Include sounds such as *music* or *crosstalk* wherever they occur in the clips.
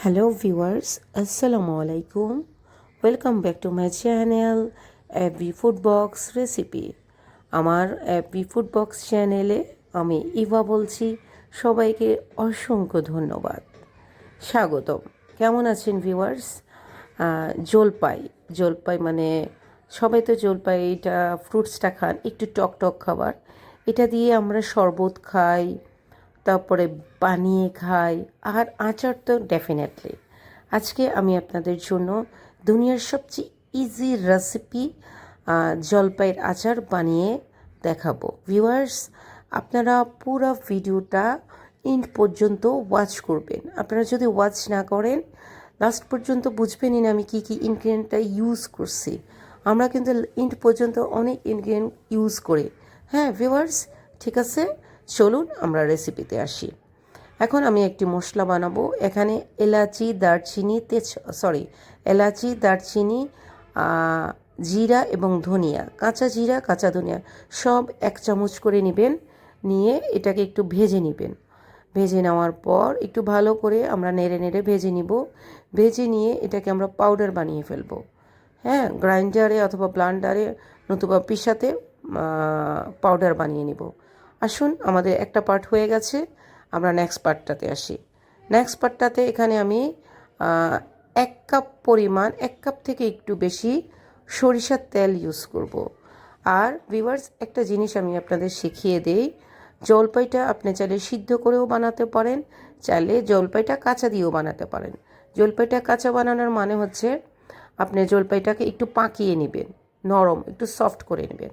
Hello viewers আসসালামু আলাইকুম welcome back to my channel Appy food box recipe আমার Appy food box চ্যানেলে আমি ইভা বলছি, সবাইকে অসংখ্য ধন্যবাদ। স্বাগতম। কেমন আছেন ভিউয়ার্স জলপাই। জলপাই মানে সবাই তো জলপাই, এটা ফ্রুটসটা খান, একটু টক টক খাবার। এটা দিয়ে আমরা শরবত খাই তারপরে বানিয়ে খাই, আর আচার তো ডেফিনেটলি আজকে আমি আপনাদের জন্য দুনিয়ার সবচেয়ে ইজি রেসিপি জলপাইয়ের আচার বানিয়ে দেখাবো। ভিউয়ার্স আপনারা পুরো ভিডিওটা ইন্ড পর্যন্ত ওয়াচ করবেন। আপনারা যদি ওয়াচ না করেন লাস্ট পর্যন্ত বুঝবেনই না আমি কী কী ইনগ্রিডিয়েন্টটা ইউজ করছি। আমরা কিন্তু ইন্ড পর্যন্ত অনেক ইনগ্রিডিয়েন্ট ইউজ করি। হ্যাঁ ভিউয়ার্স ঠিক আছে? চলুন আমরা রেসিপিতে আসি। এখন আমি একটি মশলা বানাবো। এখানে এলাচি, দারচিনি, তেজ সরি এলাচি, দারচিনি জিরা এবং ধনিয়া, কাঁচা জিরা, কাঁচা ধনিয়া, সব এক চামচ করে নেবেন। নিয়ে এটাকে একটু ভেজে নেবেন। ভেজে নেওয়ার পর একটু ভালো করে আমরা নেড়ে নেড়ে ভেজে নিব। ভেজে নিয়ে এটাকে আমরা পাউডার বানিয়ে ফেলব। হ্যাঁ গ্রাইন্ডারে অথবা ব্লান্ডারে নতুবা পিসাতে পাউডার বানিয়ে নিব। আসুন, আমাদের একটা পার্ট হয়ে গেছে, আমরা নেক্সট পার্টটাতে আসি। নেক্সট পার্টটাতে এখানে আমি এক কাপ পরিমাণ, এক কাপ থেকে একটু বেশি সরিষার তেল ইউজ করব। আর ভিভার্স একটা জিনিস আমি আপনাদের শিখিয়ে দেই, জলপাইটা আপনি চাইলে সিদ্ধ করেও বানাতে পারেন, চাইলে জলপাইটা কাঁচা দিয়েও বানাতে পারেন। জলপাইটা কাঁচা বানানোর মানে হচ্ছে, আপনি জলপাইটাকে একটু পাকিয়ে নেবেন, নরম, একটু সফট করে নেবেন।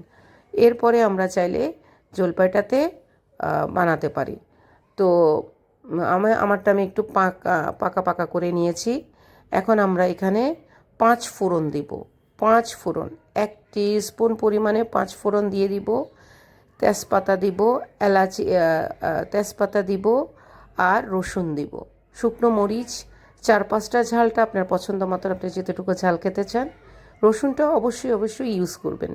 এরপরে আমরা চাইলে জলপাইটাতে বানাতে পারি। তো আমার আমারটা আমি একটু পাকা পাকা পাকা করে নিয়েছি। এখন আমরা এখানে পাঁচ ফোড়ন দিব। পাঁচ ফোড়ন, এক স্পুন পরিমাণে পাঁচ ফোড়ন দিয়ে দিব। তেজপাতা দিব, এলাচি তেজপাতা দিব আর রসুন দিব। শুকনো মরিচ, চার পাঁচটা ঝালটা আপনার পছন্দ মতন আপনি যেতটুকু ঝাল খেতে চান, রসুনটা অবশ্যই অবশ্যই ইউজ করবেন।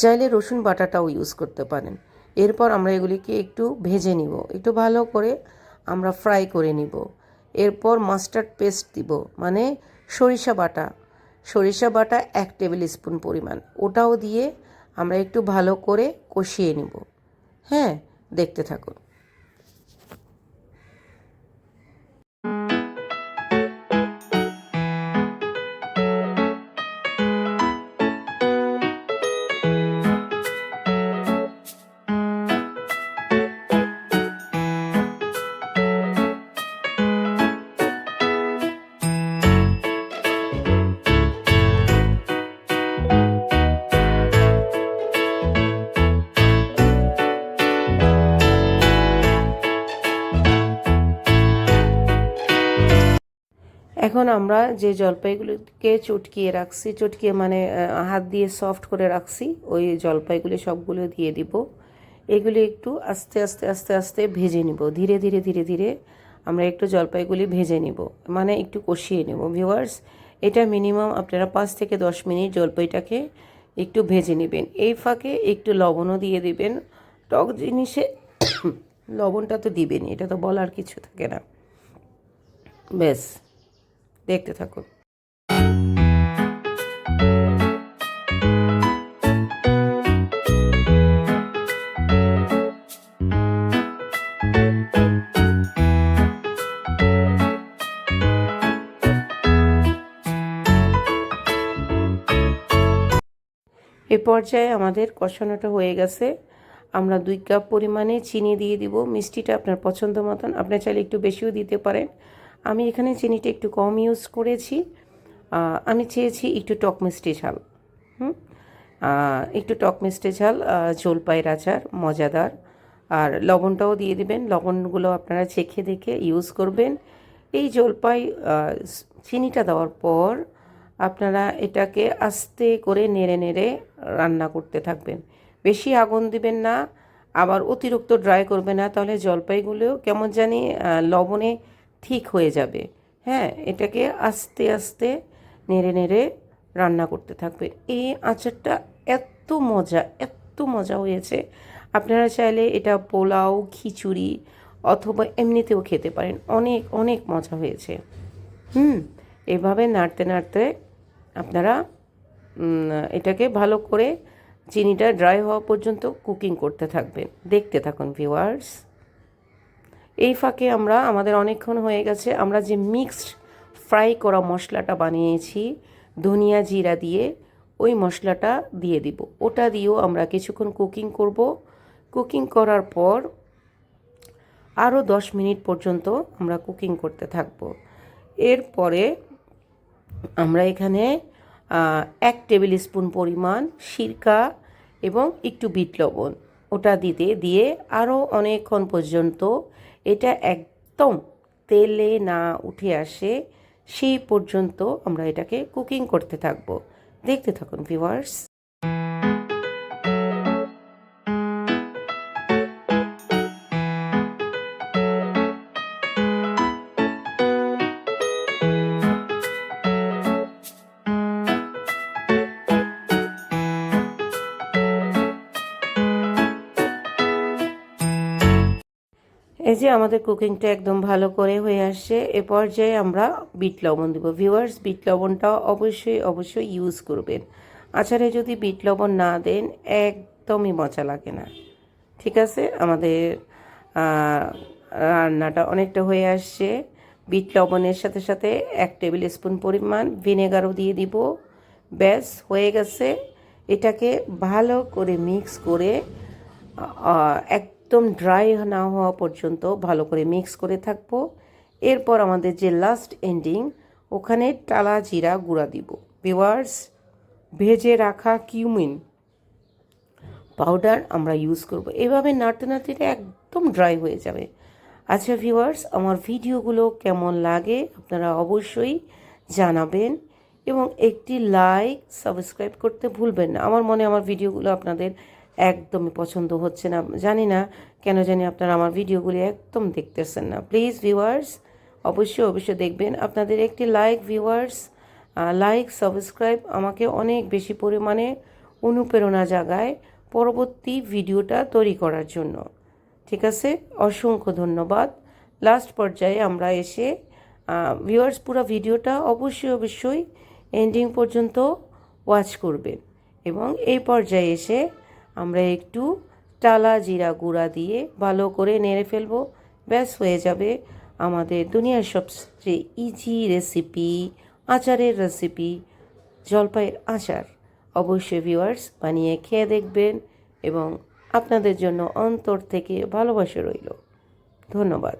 চাইলে রসুন বাটাটাও ইউজ করতে পারেন। এরপর আমরা এগুলিকে একটু ভেজে নিব। একটু ভালো করে আমরা ফ্রাই করে নিব। এরপর মাস্টার্ড পেস্ট দিব মানে সরিষা বাটা। সরিষা বাটা এক টেবিল স্পুন পরিমাণ। ওটাও দিয়ে আমরা একটু ভালো করে কষিয়ে নিব। হ্যাঁ দেখতে থাকুন। এখন আমরা যে জলপাইগুলিকে চটকিয়ে রাখছি, চটকিয়ে মানে হাত দিয়ে সফট করে রাখছি, ওই জলপাইগুলি সবগুলো দিয়ে দিব। এগুলি একটু আস্তে আস্তে আস্তে আস্তে ভেজে নিব। ধীরে ধীরে ধীরে ধীরে আমরা একটু জলপাইগুলি ভেজে নিব। মানে একটু কষিয়ে নেব। ভিউয়ার্স, এটা মিনিমাম আপনারা পাঁচ থেকে দশ মিনিট জলপাইটাকে একটু ভেজে নেবেন। এই ফাঁকে একটু লবণও দিয়ে দিবেন। টক জিনিসে *coughs* লবণটা তো দিবেনই, এটা তো বলার কিছু থাকে না। ব্যাস। দেখতে থাকুন। এ পর্যায়ে আমাদের কষানোটা হয়ে গেছে। আমরা দুই কাপ পরিমাণে চিনি দিয়ে দিব। মিষ্টিটা আপনার পছন্দ মতন। আপনার চাইলে একটু বেশিও দিতে পারেন। আমি এখানে চিনিটা একটু কম ইউজ করেছি। আমি চেয়েছি একটু টক মিষ্টি ঝাল। হুম? একটু টক মিষ্টি ঝাল জলপাইয়ের আচার, মজাদার। আর লবণটাও দিয়ে দিবেন। লবণগুলো আপনারা চেখে দেখে ইউজ করবেন। এই জলপাই চিনিটা দেওয়ার পর আপনারা এটাকে আস্তে করে নেড়ে নেড়ে রান্না করতে থাকবেন। বেশি আগুন দিবেন না। আবার অতিরিক্ত ড্রাই করবে না। তাহলে জলপাইগুলোও কেমন জানি লবণে ঠিক হয়ে যাবে। হ্যাঁ এটাকে আস্তে আস্তে নেড়ে নেড়ে রান্না করতে থাকবেন। এই আচারটা এত মজা এত মজা হয়েছে। আপনারা চাইলে এটা পোলাও, খিচুড়ি অথবা এমনিতেও খেতে পারেন। অনেক অনেক মজা হয়েছে। হুম, এভাবে নাড়তে নাড়তে আপনারা এটাকে ভালো করে চিনিটা ড্রাই হওয়া পর্যন্ত কুকিং করতে থাকবেন। দেখতে থাকুন ভিউয়ার্স এই ফাঁকে আমরা, আমাদের অনেকক্ষণ হয়ে গেছে, আমরা যে মিক্সড ফ্রাই করা মশলাটা বানিয়েছি, ধনিয়া জিরা দিয়ে, ওই মশলাটা দিয়ে দিব। ওটা দিয়েও আমরা কিছুক্ষণ কুকিং করব। কুকিং করার পর আরও দশ মিনিট পর্যন্ত আমরা কুকিং করতে থাকব। এরপরে আমরা এখানে এক টেবিল স্পুন পরিমাণ সিরকা এবং একটু বিট লবণ। ওটা দিতে, দিয়ে আরও অনেকক্ষণ পর্যন্ত এটা একদম তেলে না উঠে আসে, সেই পর্যন্ত আমরা এটাকে কুকিং করতে থাকব। দেখতে থাকুন ভিউয়ার্স এই যে আমাদের কুকিংটা একদম ভালো করে হয়ে আসছে এ পর্যায়ে আমরা বিট লবণ দেবো। ভিউয়ার্স বিট লবণটা অবশ্যই অবশ্যই ইউজ করবেন। আচারে যদি বিট লবণ না দেন একদমই মজা লাগে না। ঠিক আছে? আমাদের রান্নাটা অনেকটা হয়ে আসছে। বিট লবণের সাথে সাথে এক টেবিল স্পুন পরিমাণ ভিনেগারও দিয়ে দিব। ব্যাস হয়ে গেছে। এটাকে ভালো করে মিক্স করে আহ, একদম ড্রাই না হওয়া পর্যন্ত ভালো করে মিক্স করে থাকব। এরপর আমাদের যে লাস্ট এন্ডিং, ওখানে টালা জিরা গুঁড়া দিব। ভিওয়ার্স ভেজে রাখা কিউমিন পাউডার আমরা ইউজ করব। এভাবে নাড়তে নাড়তে একদম ড্রাই হয়ে যাবে। আচ্ছা ভিউয়ার্স, আমার ভিডিওগুলো কেমন লাগে আপনারা অবশ্যই জানাবেন এবং একটি লাইক, সাবস্ক্রাইব করতে ভুলবেন না। আমার মনে আমার ভিডিওগুলো আপনাদের একদমই পছন্দ হচ্ছে না। জানি না কেন জানি আপনারা আমার ভিডিওগুলি একদম দেখতেছেন না। প্লিজ ভিউয়ার্স অবশ্যই অবশ্যই দেখবেন। আপনাদের একটি লাইক ভিউয়ার্স লাইক সাবস্ক্রাইব আমাকে অনেক বেশি পরিমাণে অনুপ্রেরণা জাগায় পরবর্তী ভিডিওটা তৈরি করার জন্য। ঠিক আছে? অসংখ্য ধন্যবাদ। লাস্ট পর্যায়ে আমরা এসে ভিউয়ার্স পুরো ভিডিওটা অবশ্যই অবশ্যই এন্ডিং পর্যন্ত ওয়াচ করবেন। এবং এই পর্যায়ে এসে আমরা একটু টালা জিরা গুঁড়া দিয়ে ভালো করে নেড়ে ফেলব। ব্যাস, হয়ে যাবে আমাদের দুনিয়ার সবচেয়ে ইজি রেসিপি আচারের রেসিপি জলপাইয়ের আচার। অবশ্যই ভিউয়ার্স বানিয়ে খেয়ে দেখবেন এবং আপনাদের জন্য অন্তর থেকে ভালোবাসা রইল। ধন্যবাদ।